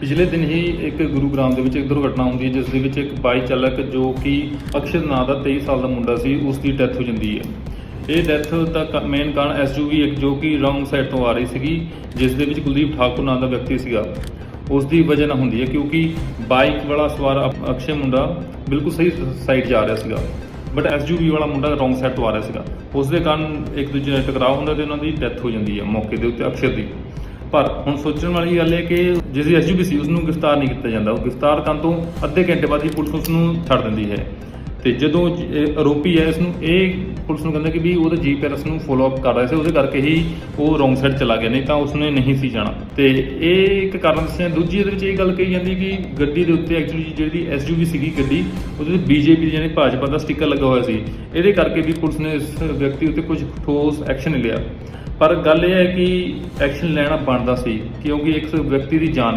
ਪਿਛਲੇ ਦਿਨ ਹੀ ਇੱਕ ਗੁਰੂਗ੍ਰਾਮ ਦੇ ਵਿੱਚ ਇੱਕ ਦੁਰਘਟਨਾ ਹੁੰਦੀ ਹੈ, ਜਿਸ ਦੇ ਵਿੱਚ ਇੱਕ ਬਾਈਕ ਚਾਲਕ ਜੋ ਕਿ ਅਕਸ਼ਰ ਨਾਂ ਦਾ 23 ਸਾਲ ਦਾ ਮੁੰਡਾ ਸੀ, ਉਸ ਦੀ ਡੈਥ ਹੋ ਜਾਂਦੀ ਹੈ। ਇਹ ਡੈਥ ਦਾ ਮੇਨ ਕਾਰਨ ਐਸਯੂਵੀ ਇੱਕ ਜੋ ਕਿ ਰੌਂਗ ਸਾਈਡ ਤੋਂ ਆ ਰਹੀ ਸੀਗੀ, ਜਿਸ ਦੇ ਵਿੱਚ ਕੁਲਦੀਪ ਠਾਕੁਰ ਨਾਂ ਦਾ ਵਿਅਕਤੀ ਸੀਗਾ। ਉਸ ਦੀ ਵਜ੍ਹਾ ਨਾਲ ਹੁੰਦੀ ਹੈ, ਕਿਉਂਕਿ ਬਾਈਕ ਵਾਲਾ ਸਵਾਰ ਅਕ- ਅਕਸ਼ੇ ਮੁੰਡਾ ਬਿਲਕੁਲ ਸਹੀ ਸਾਈਡ ਜਾ ਰਿਹਾ ਸੀਗਾ। ਬਟ ਐਸਯੂਵੀ ਵਾਲਾ ਮੁੰਡਾ ਰੌਂਗ ਸਾਈਡ ਤੋਂ ਆ ਰਿਹਾ ਸੀਗਾ। ਉਸ ਦੇ ਕਾਰਨ ਇੱਕ ਦੂਜੇ ਨਾਲ ਟਕਰਾਅ ਹੁੰਦਾ ਤੇ ਉਹਨਾਂ ਦੀ ਡੈਥ ਹੋ ਜਾਂਦੀ ਹੈ, ਮੌਕੇ ਦੇ ਉੱਤੇ ਅਕਸ਼ਰ ਦੀ। ਪਰ ਹੁਣ ਸੋਚਣ ਵਾਲੀ ਗੱਲ ਹੈ ਕਿ ਜਿਸ ਦੀ ਐਸਯੂਵੀ ਸੀ ਉਸ ਨੂੰ ਗ੍ਰਿਫਤਾਰ ਨਹੀਂ ਕੀਤਾ ਜਾਂਦਾ, ਉਹ ਗ੍ਰਿਫਤਾਰ ਕਰਨ ਤੋਂ ਅੱਧੇ ਘੰਟੇ ਬਾਅਦ ਹੀ ਪੁਲਿਸ ਉਸ ਨੂੰ ਛੱਡ ਦਿੰਦੀ ਹੈ। ਤੇ ਜਦੋਂ ਆਰੋਪੀ ਹੈ, ਇਸ ਨੂੰ ਇਹ ਪੁਲਿਸ ਨੂੰ ਕਹਿੰਦਾ ਕਿ ਵੀ ਉਹਦੇ ਜੀਪੀਐਸ ਨੂੰ ਫੋਲੋ ਅਪ ਕਰ ਰਿਹਾ ਸੀ, ਉਹਦੇ ਕਰਕੇ ਹੀ ਉਹ ਰੋਂਗ ਸਾਈਡ ਚਲਾ ਗਿਆ, ਨਹੀਂ ਤਾਂ ਉਸਨੇ ਨਹੀਂ ਸੀ ਜਾਣਾ। ਤੇ ਇਹ ਇੱਕ ਕਾਰਨ ਦੱਸਿਆ, ਦੂਜੀ ਇਹਦੇ ਵਿੱਚ ਇਹ ਗੱਲ ਕਹੀ ਜਾਂਦੀ ਕਿ ਗੱਡੀ ਦੇ ਉੱਤੇ ਐਕਚੁਅਲੀ ਜਿਹੜੀ ਐਸਯੂਵੀ ਸੀਗੀ ਗੱਡੀ, ਉਹਦੇ ਤੇ ਬੀਜੇਪੀ ਯਾਨੀ ਭਾਜਪਾ ਦਾ ਸਟicker ਲੱਗਾ ਹੋਇਆ ਸੀ। ਇਹਦੇ ਕਰਕੇ ਵੀ ਪੁਲਿਸ ਨੇ ਇਸ ਵਿਅਕਤੀ ਉੱਤੇ ਕੁਝ ਠੋਸ ਐਕਸ਼ਨ ਨਹੀਂ ਲਿਆ। ਪਰ ਗੱਲ ਇਹ ਹੈ ਕਿ ਐਕਸ਼ਨ ਲੈਣਾ ਬਣਦਾ ਸੀ, ਕਿਉਂਕਿ ਇੱਕ ਵਿਅਕਤੀ ਦੀ ਜਾਨ